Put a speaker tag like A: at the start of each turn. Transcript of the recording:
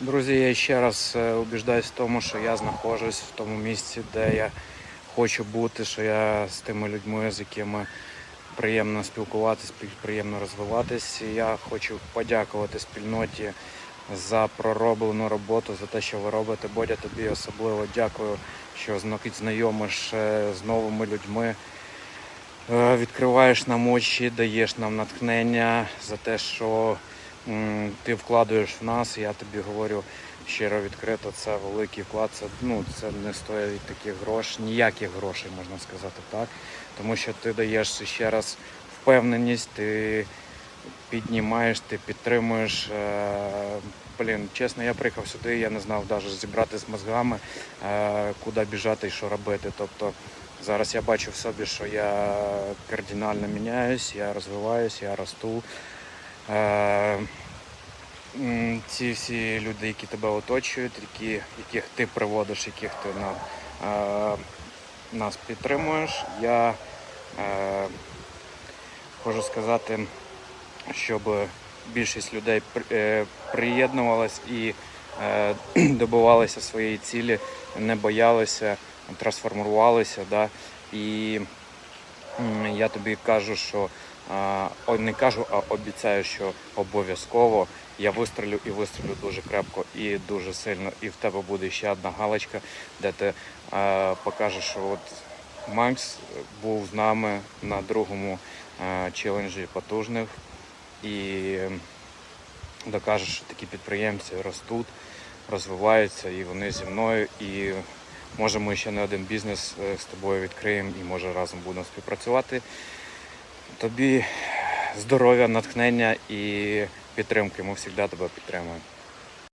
A: Друзі, я ще раз е, убіждаюсь в тому, що я знаходжусь в тому місці, де я хочу бути, що я з тими людьми, з якими приємно спілкуватися, приємно розвиватись. І Я хочу подякувати спільноті за пророблену роботу, за те, що ви робите. Бодя, тобі особливо дякую, що зна- знайомиш е, з новими людьми. Е, Відкриваєш нам очі, даєш нам натхнення за те, що ти вкладаєш в нас. Я тобі говорю щиро відкрито, це великий вклад. Це, ну, це не стоїть таких грошей, ніяких грошей, можна сказати так. Тому що ти даєш ще раз впевненість, ти піднімаєш, ти підтримуєш. Е, Блін, чесно, я приїхав сюди, я не знав навіть зібрати з мозгами, е, куди біжати і що робити. Тобто зараз я бачу в собі, що я кардинально міняюсь, я розвиваюсь, я росту. Е, ці всі люди, які тебе оточують, які, яких ти приводиш, яких ти на, е, нас підтримуєш, я е, хочу сказати, щоб більшість людей е, приєднувалась і е, добивалися своєї цілі, не боялися, трансформувалися. Да? І я тобі кажу, що не кажу, а обіцяю, що обов'язково я вистрілю і вистрілю дуже крепко і дуже сильно. І в тебе буде ще одна галочка, де ти покажеш, що от Макс був з нами на другому челенджі потужних і докажеш, що такі підприємці ростуть, розвиваються і вони зі мною. І може ми ще не один бізнес е, з тобою відкриємо і може разом будемо співпрацювати. Тобі здоров'я, натхнення і підтримки. Ми завжди тебе підтримуємо.